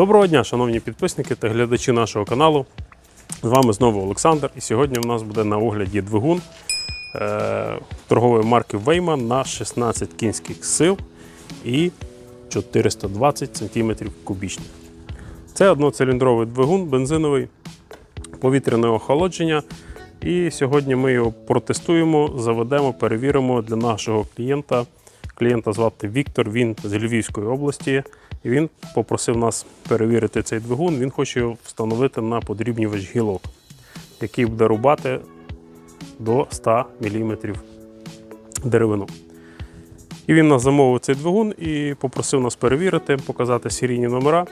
Доброго дня, шановні підписники та глядачі нашого каналу. З вами знову Олександр. І сьогодні у нас буде на огляді двигун е, торгової марки Weyman на 16 кінських сил і 420 см кубічних. Це одноциліндровий двигун бензиновий, повітряне охолодження. І сьогодні ми його протестуємо, заведемо, перевіримо для нашого клієнта. Клієнта звати Віктор, він з Львівської області. І він попросив нас перевірити цей двигун. Він хоче встановити на подрібнювач гілок, який буде рубати до 100 мм деревину. І він нас замовив цей двигун і попросив нас перевірити, показати серійні номера,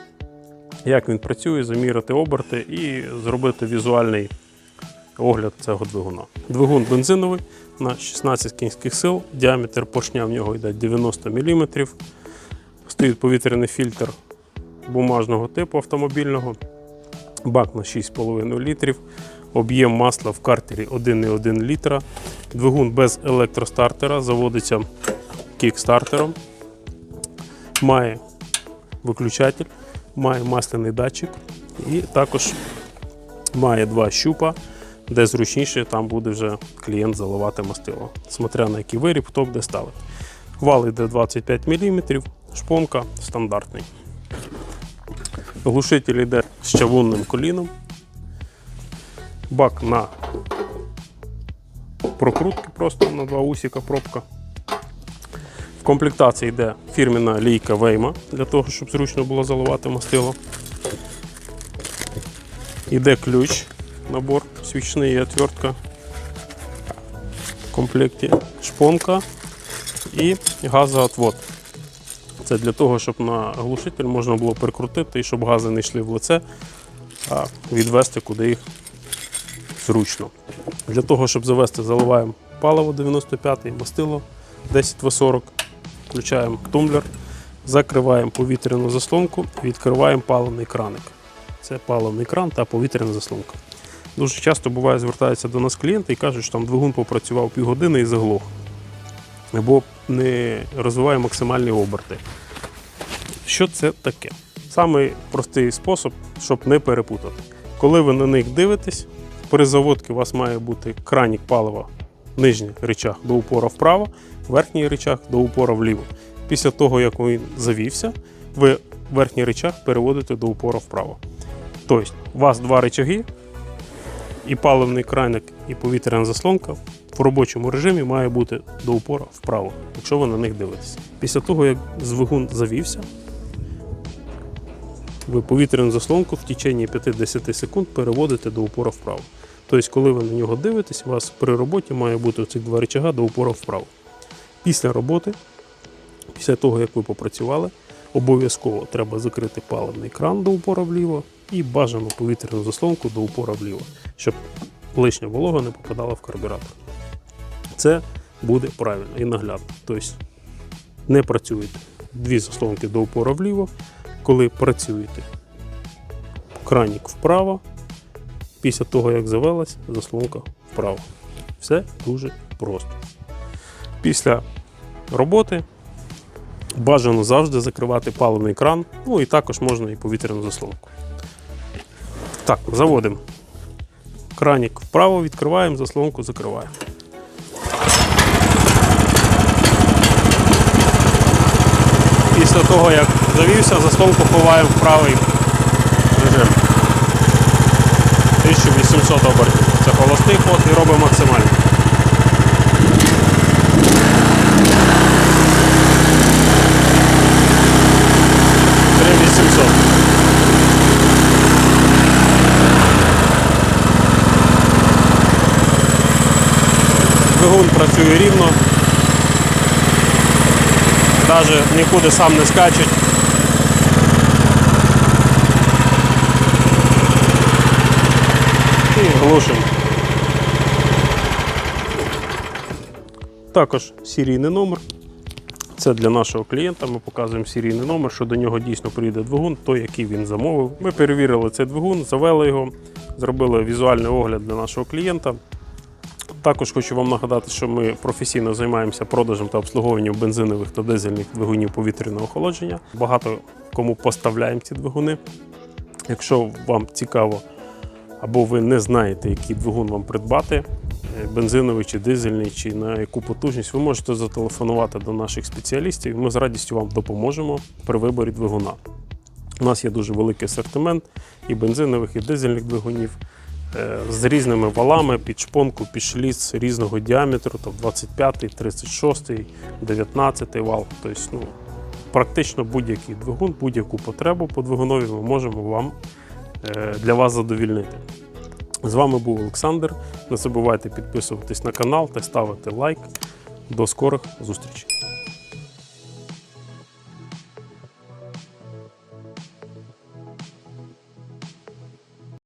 як він працює, заміряти оберти і зробити візуальний огляд цього двигуна. Двигун бензиновий на 16 кінських сил, діаметр поршня в нього йде 90 мм. Стоїть повітряний фільтр бумажного типу автомобільного, бак на 6,5 літрів, об'єм масла в картері 1,1 літра, двигун без електростартера, заводиться кікстартером, має виключатель, має масляний датчик і також має два щупа, де зручніше там буде вже клієнт заливати мастило, смотря на який виріб, хто буде ставити. Вал йде 25 мм, шпонка стандартний. Глушитель йде з чавунним коліном. Бак на прокрутки просто на два усіка пробка. В комплектації йде фірмена лійка Вейма для того, щоб зручно було заливати мастило. Іде ключ, набор свічний і отвертка. В комплекті шпонка і газоотвод. Це для того, щоб на глушитель можна було прикрутити і щоб гази не йшли в лице, а відвести куди їх зручно. Для того, щоб завести, заливаємо паливо 95 мастило 10В40, включаємо тумблер, закриваємо повітряну заслонку, відкриваємо паливний краник. Це паливний кран та повітряна заслонка. Дуже часто буває, звертаються до нас клієнти і кажуть, що там двигун попрацював півгодини і заглох Або не розвиває максимальні оберти. Що це таке? Самий простий спосіб, щоб не перепутати. Коли ви на них дивитесь, при заводці у вас має бути кранік палива, нижній рычаг до упора вправо, верхній рычаг до упора вліво. Після того, як він завівся, ви верхній рычаг переводите до упора вправо. Тобто, у вас два рычаги, і паливний краник, і повітряна заслонка в робочому режимі має бути до упора вправо, якщо ви на них дивитесь. Після того, як двигун завівся, ви повітряну заслонку в течение 5-10 секунд переводите до упора вправо. Тобто, коли ви на нього дивитесь, у вас при роботі має бути цих два рычага до упора вправо. Після роботи, після того, як ви попрацювали, обов'язково треба закрити паливний кран до упора вліво і бажану повітряну заслонку до упора вліво, щоб лишня волога не попадала в карбюратор. Це буде правильно і наглядно. Тобто не працюєте дві заслонки до упора вліво, коли працюєте кранік вправо, після того, як завелась, заслонка вправо. Все дуже просто. Після роботи бажано завжди закривати паливний кран, ну і також можна і повітряну заслонку. Так, заводимо. Кранік вправо відкриваємо, заслонку закриваємо. Після того, як завівся, заслонку ховаємо в правий режим. 1800 обертів. Це холостий ход і робимо максимально. Двигун працює рівно. Навіть нікуди сам не скачуть. І глушимо. Також серійний номер. Це для нашого клієнта. Ми показуємо серійний номер, що до нього дійсно прийде двигун, той, який він замовив. Ми перевірили цей двигун, завели його, зробили візуальний огляд для нашого клієнта. Також хочу вам нагадати, що ми професійно займаємося продажем та обслуговуванням бензинових та дизельних двигунів повітряного охолодження. Багато кому поставляємо ці двигуни. Якщо вам цікаво або ви не знаєте, який двигун вам придбати, е, бензиновий чи дизельний, чи на яку потужність, ви можете зателефонувати до наших спеціалістів. Ми з радістю вам допоможемо при виборі двигуна. У нас є дуже великий асортимент і бензинових, і дизельних двигунів з різними валами під шпонку, під шліц різного діаметру, там 25, 36, 19 вал. Тобто, ну, практично будь-який двигун, будь-яку потребу по двигунові ми можемо вам е, для вас задовільнити. З вами був Олександр. Не забувайте підписуватись на канал та ставити лайк. До скорих зустрічей!